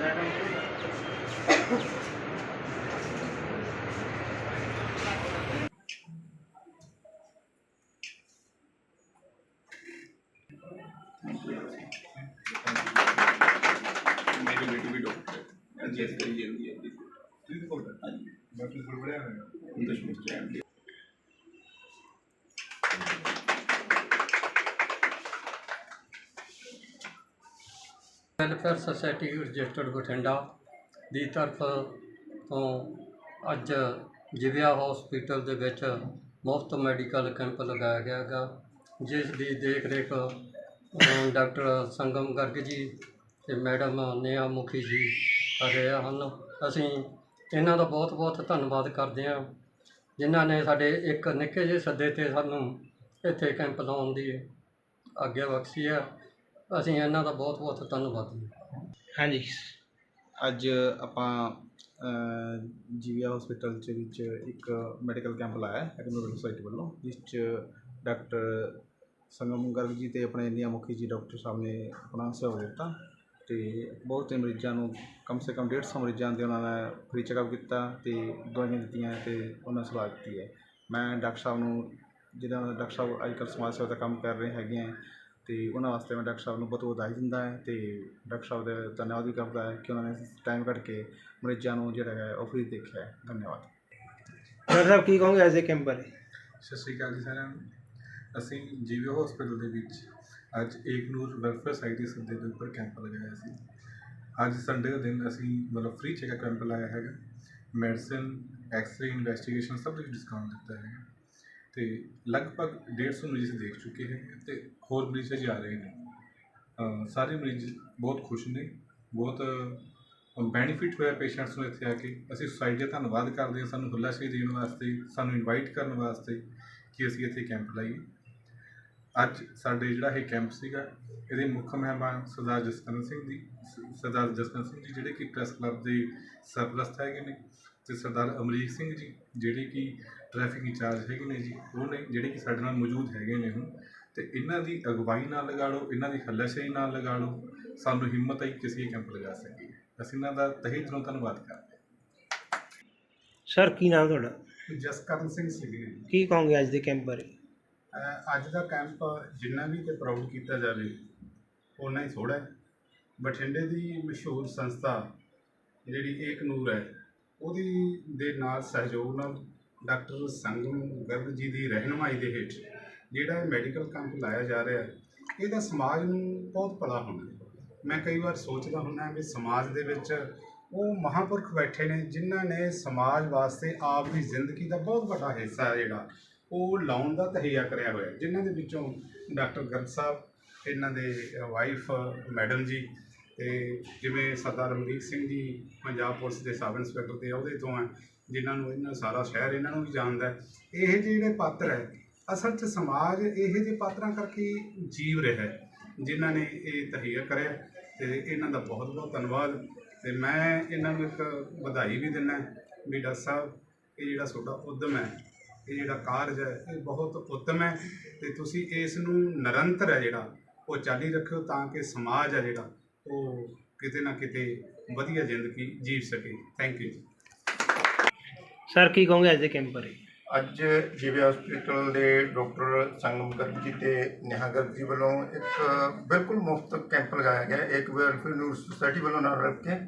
Yes, yes, yes, yes. Please go ahead. But it's a problem. Welfare society registered Bathinda ਦੀ ਤਰਫ ਤੋਂ ਅੱਜ ਜਿਵਿਆ hospital ਦੇ ਵਿੱਚ ਮੁਫਤ ਮੈਡੀਕਲ ਕੈਂਪ ਲਗਾਇਆ ਗਿਆ ਗਾ ਜਿਸ ਦੀ ਦੇਖ ਰੇਖ ਡਾਕਟਰ ਸੰਗਮ ਗਰਗ ਜੀ ਤੇ ਮੈਡਮ ਨੇਹਾ ਮੁਖੀ ਜੀ ਕਰ ਰਹੇ ਹਨ। ਅਸੀਂ ਇਹਨਾਂ ਦਾ ਬਹੁਤ ਬਹੁਤ ਧੰਨਵਾਦ ਕਰਦੇ ਹਾਂ, ਜਿਨ੍ਹਾਂ ਨੇ ਸਾਡੇ ਇੱਕ ਨਿੱਕੇ ਜਿਹੇ ਸੱਦੇ ਤੇ ਸਾਨੂੰ ਇੱਥੇ ਕੈਂਪ ਲਾਉਣ ਦੀ ਆਗਿਆ ਬਖਸ਼ੀ ਹੈ। ਅਸੀਂ ਇਹਨਾਂ ਦਾ ਬਹੁਤ ਬਹੁਤ ਧੰਨਵਾਦੀ ਹਾਂ। ਹਾਂਜੀ। ਅੱਜ ਆਪਾਂ ਜੀਵੀਆ ਹਸਪੀਟਲ ਚ ਵਿੱਚ ਇੱਕ ਮੈਡੀਕਲ ਕੈਂਪ ਲਾਇਆ ਐਕਨੋਮਿਕ ਸੁਸਾਇਟੀ ਵੱਲੋਂ ਜਿਸ ਚ ਡਾਕਟਰ ਸੰਗਮ ਗਰਗ ਜੀ ਤੇ ਆਪਣੇ ਇੰਡੀਆ ਮੁਖੀ ਜੀ ਡਾਕਟਰ ਸਾਹਿਬ ਨੇ ਆਪਣਾ ਸਹਿਯੋਗ ਦਿੱਤਾ ਤੇ ਬਹੁਤ ਹੀ ਮਰੀਜ਼ਾਂ ਨੂੰ ਕਮ ਸੇ ਕਮ 150 ਮਰੀਜ਼ਾਂ ਦੇ ਉਹਨਾਂ ਨੇ ਫ੍ਰੀ ਚੈੱਕਅਪ ਕੀਤਾ ਤੇ ਦਵਾਈਆਂ ਦਿੱਤੀਆਂ ਤੇ ਉਹਨਾਂ ਸਲਾਹ ਦਿੱਤੀ ਹੈ। ਮੈਂ ਡਾਕਟਰ ਸਾਹਿਬ ਨੂੰ ਜਿਹਦਾ ਡਾਕਟਰ ਸਾਹਿਬ ਅੱਜ ਕੱਲ੍ਹ ਸਮਾਜ ਸੇਵਾ ਦਾ ਕੰਮ ਕਰ ਰਹੇ ਹੈਗੇ ਹੈ ਤੇ ਉਹਨਾਂ ਵਾਸਤੇ ਮੈਂ ਡਾਕਟਰ ਸਾਹਿਬ ਨੂੰ ਬਹੁਤ ਵਧਾਈ ਦਿੰਦਾ ਹੈ ਤੇ ਡਾਕਟਰ ਸਾਹਿਬ ਦਾ ਧੰਨਵਾਦ ਵੀ ਕਰਦਾ ਹੈ ਕਿ ਉਹਨਾਂ ਨੇ ਟਾਈਮ ਕੱਢ ਕੇ ਮਰੀਜ਼ਾਂ ਨੂੰ ਜਿਹੜਾ ਹੈ ਉਹ ਫ੍ਰੀ ਦੇਖਿਆ ਹੈ। ਧੰਨਵਾਦ। ਡਾਕਟਰ ਸਾਹਿਬ ਕੀ ਕਹੋਗੇ ਐਜ਼ ਏ ਕੈਂਪ ਬਾਰੇ? ਸਤਿ ਸ਼੍ਰੀ ਅਕਾਲ ਜੀ ਸਾਰਿਆਂ ਨੂੰ। ਅਸੀਂ ਜੀਵੀਓ ਹਸਪੀਟਲ ਦੇ ਵਿੱਚ ਅੱਜ ਏਕ ਨੂਰ ਵੈਲਫੇਅਰ ਸੁਸਾਇਟੀ ਸੱਦੇ ਦੇ ਉੱਪਰ ਕੈਂਪ ਲਗਾਇਆ ਸੀ। ਅੱਜ ਸੰਡੇ ਦਾ ਦਿਨ ਅਸੀਂ ਮਤਲਬ ਫ੍ਰੀ ਚੈੱਕਅਪ ਕੈਂਪ ਲਾਇਆ ਹੈਗਾ। ਮੈਡੀਸਿਨ ਐਕਸ-ਰੇ ਇਨਵੈਸਟੀਗੇਸ਼ਨ ਸਭ ਵਿੱਚ ਡਿਸਕਾਊਂਟ ਦਿੱਤਾ ਹੈ ਤੇ ਲਗਭਗ 150 ਮਰੀਜ਼ ਦੇਖ ਚੁੱਕੇ ਹੈ ਤੇ ਹੋਰ ਮਰੀਜ਼ ਅਜੇ ਆ ਰਹੇ ਨੇ। ਸਾਰੇ ਮਰੀਜ਼ ਬਹੁਤ ਖੁਸ਼ ਨੇ, ਬਹੁਤ ਬੈਨੀਫਿਟ ਹੋਇਆ ਪੇਸ਼ੈਂਟਸ ਨੂੰ ਇੱਥੇ ਆ ਕੇ। ਅਸੀਂ ਸੁਸਾਇਟੀ ਦਾ ਧੰਨਵਾਦ ਕਰਦੇ ਹਾਂ ਸਾਨੂੰ ਹੁੱਲਾਸ਼ੇਰੀ ਦੇਣ ਵਾਸਤੇ, ਸਾਨੂੰ ਇਨਵਾਈਟ ਕਰਨ ਵਾਸਤੇ ਕਿ ਅਸੀਂ ਇੱਥੇ ਕੈਂਪ ਲਾਈਏ। ਅੱਜ ਸਾਡੇ ਜਿਹੜਾ ਇਹ ਕੈਂਪ ਸੀਗਾ, ਇਹਦੇ ਮੁੱਖ ਮਹਿਮਾਨ ਸਰਦਾਰ ਜਸਕਰਨ ਸਿੰਘ ਜੀ ਸਰਦਾਰ ਜਸਕਰਨ ਸਿੰਘ ਜੀ ਜਿਹੜੇ ਕਿ ਪ੍ਰੈਸ ਕਲੱਬ ਦੇ ਸਰਪ੍ਰਸਤ ਹੈਗੇ ਨੇ ਤੇ ਸਰਦਾਰ ਅਮਰੀਕ ਸਿੰਘ ਜੀ ਜਿਹੜੇ ਕਿ ਟ੍ਰੈਫਿਕ ਇੰਚਾਰਜ ਹੈਗੇ ਨੇ ਜੀ ਉਹ ਨੇ ਜਿਹੜੇ ਕਿ ਸਾਡੇ ਨਾਲ ਮੌਜੂਦ ਹੈਗੇ ਨੇ ਹੁਣ। ਤੇ ਇਹਨਾਂ ਦੀ ਅਗਵਾਈ ਨਾਲ ਲਗਾ ਲਓ ਇਹਨਾਂ ਦੀ ਹੱਲਾਸ਼ੇਰੀ ਨਾਲ ਲਗਾ ਲਓ ਸਾਨੂੰ ਹਿੰਮਤ ਆਈ ਕਿ ਅਸੀਂ ਇਹ ਕੈਂਪ ਲਗਾ ਸਕੀਏ। ਅਸੀਂ ਇਹਨਾਂ ਦਾ ਤਹਿ ਦਿਲੋਂ ਧੰਨਵਾਦ ਕਰਦੇ ਸਰ ਕੀ ਨਾਮ ਤੁਹਾਡਾ? ਜਸਕਰਨ ਸਿੰਘ ਸੀਗੇ। ਕੀ ਕਹੋਗੇ ਅੱਜ ਦੇ ਕੈਂਪ ਬਾਰੇ? ਅੱਜ ਦਾ ਕੈਂਪ ਜਿੰਨਾ ਵੀ ਤੇ ਪ੍ਰਾਊਡ ਕੀਤਾ ਜਾਵੇ ਓਨਾ ਹੀ ਥੋੜਾ ਬਠਿੰਡੇ ਦੀ ਮਸ਼ਹੂਰ ਸੰਸਥਾ ਜਿਹੜੀ ਏਕ ਨੂਰ ਹੈ ਉਹਦੀ ਦੇ ਨਾਲ ਸਹਿਯੋਗ ਨਾਲ ਡਾਕਟਰ ਸੰਗਮ ਗਰਗ ਜੀ ਦੀ ਰਹਿਨੁਮਾਈ ਦੇ ਹੇਠ ਜਿਹੜਾ ਇਹ ਮੈਡੀਕਲ ਕੈਂਪ ਲਾਇਆ ਜਾ ਰਿਹਾ ਹੈ, ਇਹਦਾ ਸਮਾਜ ਨੂੰ ਬਹੁਤ ਭਲਾ ਹੋਣਾ ਮੈਂ ਕਈ ਵਾਰ ਸੋਚਦਾ ਹੁੰਦਾ ਵੀ ਸਮਾਜ ਦੇ ਵਿੱਚ ਉਹ ਮਹਾਂਪੁਰਖ ਬੈਠੇ ਨੇ ਜਿਨ੍ਹਾਂ ਨੇ ਸਮਾਜ ਵਾਸਤੇ ਆਪ ਦੀ ਜ਼ਿੰਦਗੀ ਦਾ ਬਹੁਤ ਵੱਡਾ ਹਿੱਸਾ ਹੈ ਜਿਹੜਾ, ਉਹ ਲਾਉਣ ਦਾ ਤਹਈਆ ਕਰਿਆ ਹੋਇਆ ਜਿਨ੍ਹਾਂ ਦੇ ਵਿੱਚੋਂ ਡਾਕਟਰ ਗਰਗ ਸਾਹਿਬ, ਇਹਨਾਂ ਦੇ ਵਾਈਫ ਮੈਡਮ ਜੀ ਤੇ ਜਿਵੇਂ ਸਰਦਾਰ ਅਮਰੀਕ ਸਿੰਘ ਜੀ ਪੰਜਾਬ ਪੁਲਿਸ ਦੇ ਸਬ ਇੰਸਪੈਕਟਰ ਦੇ ਅਹੁਦੇ ਤੋਂ ਹੈ ਜਿਨ੍ਹਾਂ ਨੂੰ ਇਹਨਾਂ ਸਾਰਾ ਸ਼ਹਿਰ ਇਹਨਾਂ ਨੂੰ ਵੀ ਜਾਣਦਾ ਹੈ। ਇਹ ਜਿਹੜੇ ਪਾਤਰ ਹੈ, ਅਸਲ 'ਚ ਸਮਾਜ ਇਹੋ ਜਿਹੇ ਪਾਤਰਾਂ ਕਰਕੇ ਜੀਵ ਰਿਹਾ ਜਿਨ੍ਹਾਂ ਨੇ ਇਹ ਤਹਈਆ ਕਰਿਆ, ਤੇ ਇਹਨਾਂ ਦਾ ਬਹੁਤ ਬਹੁਤ ਧੰਨਵਾਦ ਤੇ ਮੈਂ ਇਹਨਾਂ ਨੂੰ ਇੱਕ ਵਧਾਈ ਵੀ ਦਿੰਦਾ ਵੀ ਡਾਕਟਰ ਸਾਹਿਬ, ਇਹ ਜਿਹੜਾ ਤੁਹਾਡਾ ਉਦਮ ਹੈ, ਇਹ ਜਿਹੜਾ ਕਾਰਜ ਹੈ, ਇਹ ਬਹੁਤ ਉੱਤਮ ਹੈ ਤੇ ਤੁਸੀਂ ਇਸ ਨੂੰ ਨਿਰੰਤਰ ਹੈ ਜਿਹੜਾ, ਉਹ ਚਾਲੀ ਰੱਖਿਓ ਤਾਂ ਕਿ ਸਮਾਜ ਹੈ ਜਿਹੜਾ ਉਹ ਕਿਤੇ ਨਾ ਕਿਤੇ ਵਧੀਆ ਜ਼ਿੰਦਗੀ ਜੀਵ ਸਕੇ। ਥੈਂਕ ਯੂ ਸਰ ਕੀ ਕਹੋਗੇ ਅੱਜ ਦੇ ਕੈਂਪ ਬਾਰੇ? ਅੱਜ ਜਿਵੇਂ ਹਸਪੀਟਲ ਦੇ ਡਾਕਟਰ ਸੰਗਮ ਗਰਗ ਜੀ ਤੇ ਨੇਹਾ ਗਰਗ ਜੀ ਵੱਲੋਂ ਇੱਕ ਬਿਲਕੁਲ ਮੁਫਤ ਕੈਂਪ ਲਗਾਇਆ ਗਿਆ। ਇੱਕ ਵੈਲਫੇਅਰ ਨਿਊਜ਼ ਸੁਸਾਇਟੀ ਵੱਲੋਂ ਨਾਲ ਰਲ ਕੇ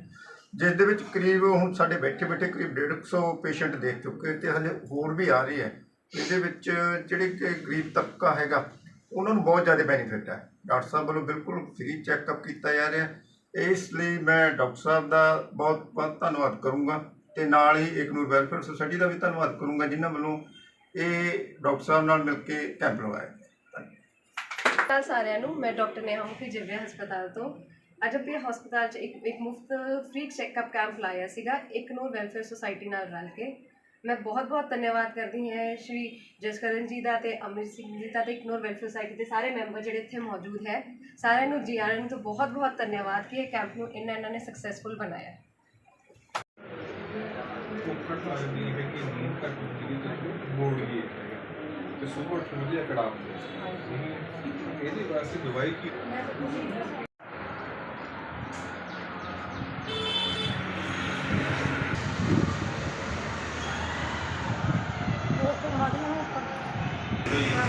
ਜਿਸ ਦੇ ਵਿੱਚ ਕਰੀਬ ਹੁਣ ਸਾਡੇ ਬੈਠੇ ਬੈਠੇ ਕਰੀਬ 150 ਪੇਸ਼ੈਂਟ ਦੇਖ ਚੁੱਕੇ ਤੇ ਹਲੇ ਹੋਰ ਵੀ ਆ ਰਹੇ ਹੈ ਇਹਦੇ ਵਿੱਚ ਜਿਹੜੇ ਕਿ ਗਰੀਬ ਤਬਕਾ ਹੈਗਾ ਉਹਨਾਂ ਨੂੰ ਬਹੁਤ ਜ਼ਿਆਦਾ ਬੈਨੀਫਿਟ ਹੈ। ਡਾਕਟਰ ਸਾਹਿਬ ਵੱਲੋਂ ਬਿਲਕੁਲ ਫ੍ਰੀ ਚੈੱਕਅਪ ਕੀਤਾ ਜਾ ਰਿਹਾ ਇਸ ਲਈ ਮੈਂ ਡਾਕਟਰ ਸਾਹਿਬ ਦਾ ਬਹੁਤ ਬਹੁਤ ਧੰਨਵਾਦ ਕਰੂੰਗਾ ਤੇ ਨਾਲ ਹੀ ਇੱਕ ਵੈਲਫੇਅਰ ਸੁਸਾਇਟੀ ਦਾ ਵੀ ਧੰਨਵਾਦ ਕਰੂੰਗਾ, ਜਿਨ੍ਹਾਂ ਵੱਲੋਂ ਇਹ ਡਾਕਟਰ ਸਾਹਿਬ ਨਾਲ ਮਿਲ ਕੇ ਕੈਂਪ ਲਗਾਇਆ ਤਾਂ ਸਾਰਿਆਂ ਨੂੰ, ਮੈਂ ਡਾਕਟਰ ਨੇਹਾ ਮੁਖੀ, ਜਿਵਿਆ ਹਸਪਤਾਲ ਤੋਂ। ਅੱਜ ਆਪਣੇ ਹਸਪਤਾਲ 'ਚ ਇੱਕ ਇੱਕ ਮੁਫਤ ਫ੍ਰੀ ਚੈੱਕਅਪ ਕੈਂਪ ਲਾਇਆ ਸੀਗਾ। ਇੱਕ ਵੈਲਫੇਅਰ ਸੁਸਾਇਟੀ ਨਾਲ ਰਲ ਕੇ। ਮੈਂ ਬਹੁਤ ਬਹੁਤ ਧੰਨਵਾਦ ਕਰਦੀ ਹਾਂ ਸ਼੍ਰੀ ਜਸਕਰਨ ਜੀ ਦਾ ਤੇ ਅਮਰਿਤ ਸਿੰਘ ਜੀ ਦਾ ਤੇ ਇੱਕ ਨੂਰ ਵੈਲਫੇਅਰ ਸੁਸਾਇਟੀ ਦੇ ਸਾਰੇ ਮੈਂਬਰ ਜਿਹੜੇ ਇੱਥੇ ਮੌਜੂਦ ਹੈ। ਸਾਰਿਆਂ ਨੂੰ ਜੀ ਆਇਆਂ ਨੂੰ ਤੋਂ ਬਹੁਤ ਬਹੁਤ ਧੰਨਵਾਦ ਕਿ ਇਹ ਕੈਂਪ ਨੂੰ ਇਹਨਾਂ ਇਹਨਾਂ ਨੇ ਸਕਸੈਸਫੁਲ ਬਣਾਇਆ। ਤੇ ਬੋਰਡ ਵੀ ਹੈਗਾ ਤੇ ਸੁਬਹ ਉੱਠ ਵਧੀਆ ਕੜਾ ਹੁੰਦਾ ਇਹਦੇ ਵਾਸਤੇ ਦਵਾਈ ਕੀ lagi.